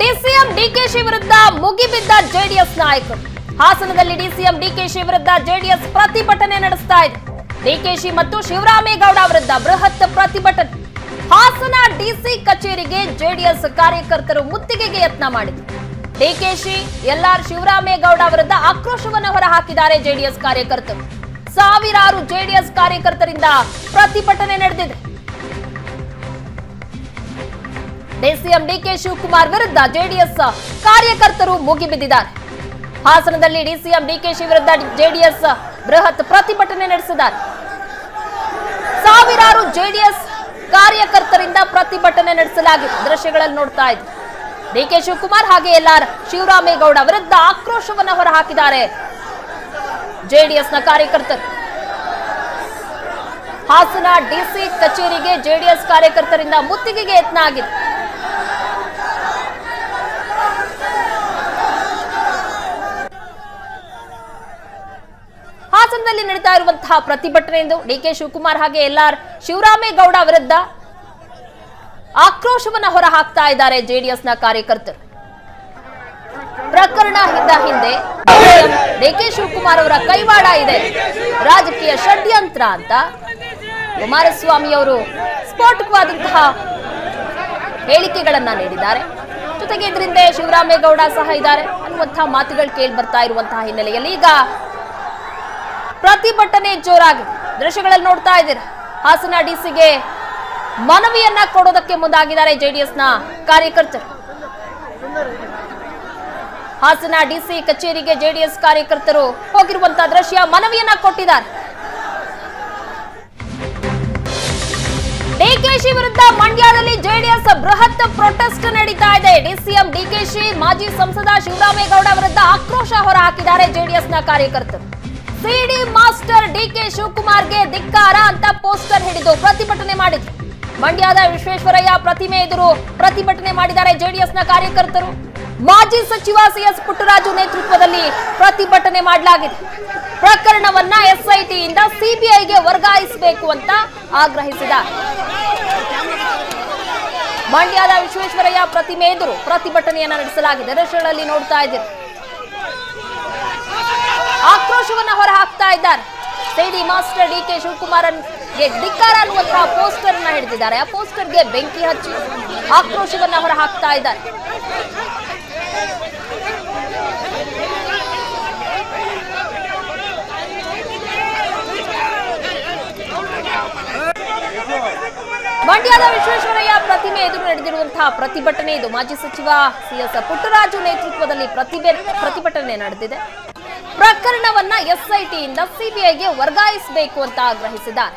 DCM DKShi ವಿರುದ್ಧ ಮುಗಿಬಿದ್ದ JDS ನಾಯಕರು ಹಾಸನದಲ್ಲಿ ಡಿಸಿಎಂ ಡಿಕೆಶಿ ವಿರುದ್ಧ ಜೆಡಿಎಸ್ ಪ್ರತಿಭಟನೆ ನಡೆಸ್ತಾ ಇದೆ. ಡಿಕೆಶಿ ಮತ್ತು ಶಿವರಾಮೇಗೌಡ ವಿರುದ್ಧ ಬೃಹತ್ ಪ್ರತಿಭಟನೆ. ಹಾಸನ ಡಿಸಿ ಕಚೇರಿಗೆ ಜೆಡಿಎಸ್ ಕಾರ್ಯಕರ್ತರು ಮುತ್ತಿಗೆಗೆ ಯತ್ನ ಮಾಡಿದರು ಡಿಕೆಶಿ, ಎಲ್ಆರ್ ಶಿವರಾಮೇಗೌಡ ವಿರುದ್ಧ ಆಕ್ರೋಶವನ್ನು ಹೊರಹಾಕಿದ್ದಾರೆ ಜೆಡಿಎಸ್ ಕಾರ್ಯಕರ್ತರು. ಸಾವಿರಾರು ಜೆಡಿಎಸ್ ಕಾರ್ಯಕರ್ತರಿಂದ ಪ್ರತಿಭಟನೆ ನಡೆದಿದೆ. ಡಿಸಿಎಂ ಡಿಕೆ ಶಿವಕುಮಾರ್ ವಿರುದ್ಧ ಜೆಡಿಎಸ್ ಕಾರ್ಯಕರ್ತರು ಮುಗಿಬಿದ್ದಿದ್ದಾರೆ ಹಾಸನದಲ್ಲಿ ಡಿಸಿಎಂ ಡಿಕೆಶಿ ವಿರುದ್ಧ ಜೆಡಿಎಸ್ ಬೃಹತ್ ಪ್ರತಿಭಟನೆ ನಡೆಸಿದ್ದಾರೆ. ಸಾವಿರಾರು ಜೆಡಿಎಸ್ ಕಾರ್ಯಕರ್ತರಿಂದ ಪ್ರತಿಭಟನೆ ನಡೆಸಲಾಗಿದೆ. ದೃಶ್ಯಗಳಲ್ಲಿ ನೋಡ್ತಾ ಇದ್ವಿ ಡಿಕೆ ಶಿವಕುಮಾರ್ ಹಾಗೆ ಎಲ್ಲಾರ್ ಶಿವರಾಮೇಗೌಡ ವಿರುದ್ಧ ಆಕ್ರೋಶವನ್ನು ಹೊರಹಾಕಿದ್ದಾರೆ ಜೆಡಿಎಸ್ನ ಕಾರ್ಯಕರ್ತರು. ಹಾಸನ ಡಿಸಿ ಕಚೇರಿಗೆ ಜೆಡಿಎಸ್ ಕಾರ್ಯಕರ್ತರಿಂದ ಮುತ್ತಿಗೆಗೆ ಯತ್ನ ಆಗಿದೆ. ಹಾಸನದಲ್ಲಿ ನಡೀತಾ ಇರುವಂತಹ ಪ್ರತಿಭಟನೆ ಎಂದು ಡಿಕೆ ಶಿವಕುಮಾರ್ ಹಾಗೆ ಎಲ್ಆರ್ ಶಿವರಾಮೇಗೌಡ ವಿರುದ್ಧ ಆಕ್ರೋಶವನ್ನ ಹೊರ ಹಾಕ್ತಾ ಇದ್ದಾರೆ ಜೆಡಿಎಸ್ನ ಕಾರ್ಯಕರ್ತರು. ಪ್ರಕರಣ ಇದ್ದ ಹಿಂದೆ ಡಿಕೆ ಶಿವಕುಮಾರ್ ಅವರ ಕೈವಾಡ ಇದೆ. ರಾಜಕೀಯ ಷಡ್ಯಂತ್ರ ಅಂತ ಕುಮಾರಸ್ವಾಮಿ ಅವರು ಸ್ಫೋಟಕವಾದಂತಹ ಹೇಳಿಕೆಗಳನ್ನ ನೀಡಿದ್ದಾರೆ. ಜೊತೆಗೆ ಇದರಿಂದ ಶಿವರಾಮೇಗೌಡ ಸಹ ಇದ್ದಾರೆ ಅನ್ನುವಂತಹ ಮಾತುಗಳು ಕೇಳಿ ಬರ್ತಾ ಇರುವಂತಹ ಹಿನ್ನೆಲೆಯಲ್ಲಿ. ಈಗ ಪ್ರತಿಭಟನೆ ಜೋರಾಗಿ. ದೃಶ್ಯಗಳಲ್ಲಿ ನೋಡ್ತಾ ಇದ್ದೀರಾ? ಹಾಸನ ಡಿಸಿಗೆ ಮನವಿಯನ್ನ ಕೊಡೋದಕ್ಕೆ ಮುಂದಾಗಿದ್ದಾರೆ ಜೆಡಿಎಸ್ನ ಕಾರ್ಯಕರ್ತರು. ಹಾಸನ ಡಿಸಿ ಕಚೇರಿಗೆ ಜೆಡಿಎಸ್ ಕಾರ್ಯಕರ್ತರು ಹೋಗಿರುವಂತಹ ದೃಶ್ಯ ಮನವಿಯನ್ನ ಕೊಟ್ಟಿದ್ದಾರೆ. ಡಿಕೆಶಿ ವಿರುದ್ಧ ಮಂಡ್ಯದಲ್ಲಿ ಜೆಡಿಎಸ್ ಬೃಹತ್ ಪ್ರೊಟೆಸ್ಟ್ ನಡೀತಾ ಇದೆ. ಡಿಸಿಎಂ ಡಿಕೆಶಿ ಮಾಜಿ ಸಂಸದ ಶಿವರಾಮೇಗೌಡ ವಿರುದ್ಧ ಆಕ್ರೋಶ ಹೊರಹಾಕಿದ್ದಾರೆ ಜೆಡಿಎಸ್ನ ಕಾರ್ಯಕರ್ತರು. ಸಿಡಿ ಮಾಸ್ಟರ್ ಡಿ ಕೆ ಶಿವಕುಮಾರ್ಗೆ ಧಿಕ್ಕಾರ ಅಂತ ಪೋಸ್ಟರ್ ಹಿಡಿದು ಪ್ರತಿಭಟನೆ ಮಾಡಿದ್ರು. ಮಂಡ್ಯದ ವಿಶ್ವೇಶ್ವರಯ್ಯ ಪ್ರತಿಮೆ ಎದುರು ಪ್ರತಿಭಟನೆ ಮಾಡಿದ್ದಾರೆ ಜೆಡಿಎಸ್ನ ಕಾರ್ಯಕರ್ತರು. ಮಾಜಿ ಸಚಿವ ಸಿಎಸ್ ಪುಟ್ಟರಾಜು ನೇತೃತ್ವದಲ್ಲಿ ಪ್ರತಿಭಟನೆ ಮಾಡಲಾಗಿದೆ. ಪ್ರಕರಣವನ್ನ ಎಸ್ಐಟಿಯಿಂದ ಸಿಬಿಐಗೆ ವರ್ಗಾಯಿಸಬೇಕು ಅಂತ ಆಗ್ರಹಿಸಿದ ಮಂಡ್ಯದ ವಿಶ್ವೇಶ್ವರಯ್ಯ ಪ್ರತಿಮೆ ಎದುರು ಪ್ರತಿಭಟನೆಯನ್ನ ನಡೆಸಲಾಗಿದೆ. ದೃಶ್ಯಗಳಲ್ಲಿ ನೋಡ್ತಾ ಇದ್ದೀರಿ. ಆಕ್ರೋಶವನ್ನ ಹೊರ ಹಾಕ್ತಾ ಇದ್ದಾರೆ. ಸೇಡಿ ಮಾಸ್ಟರ್ ಡಿ ಕೆ ಶಿವಕುಮಾರನ್ಗೆ ಧಿಕ್ಕಾರ ಅನ್ನುವಂತಹ ಪೋಸ್ಟರ್ನ ಹಿಡಿದಿದ್ದಾರೆ. ಆ ಪೋಸ್ಟರ್ಗೆ ಬೆಂಕಿ ಹಚ್ಚಿ ಆಕ್ರೋಶವನ್ನ ಹೊರ ಹಾಕ್ತಾ ಇದ್ದಾರೆ. ಮಂಡ್ಯದ ವಿಶ್ವೇಶ್ವರಯ್ಯ ಪ್ರತಿಮೆ ಎದುರು ನಡೆದಿರುವಂತಹ ಪ್ರತಿಭಟನೆ ಇದು. ಮಾಜಿ ಸಚಿವ ಸಿಎಸ್ ಪುಟ್ಟರಾಜು ನೇತೃತ್ವದಲ್ಲಿ ಪ್ರತಿಭೆ ಪ್ರತಿಭಟನೆ ನಡೆದಿದೆ. ಪ್ರಕರಣವನ್ನ ಎಸ್ಐಟಿಯಿಂದ ಸಿಬಿಐಗೆ ವರ್ಗಾಯಿಸಬೇಕು ಅಂತ ಆಗ್ರಹಿಸಿದ್ದಾರೆ.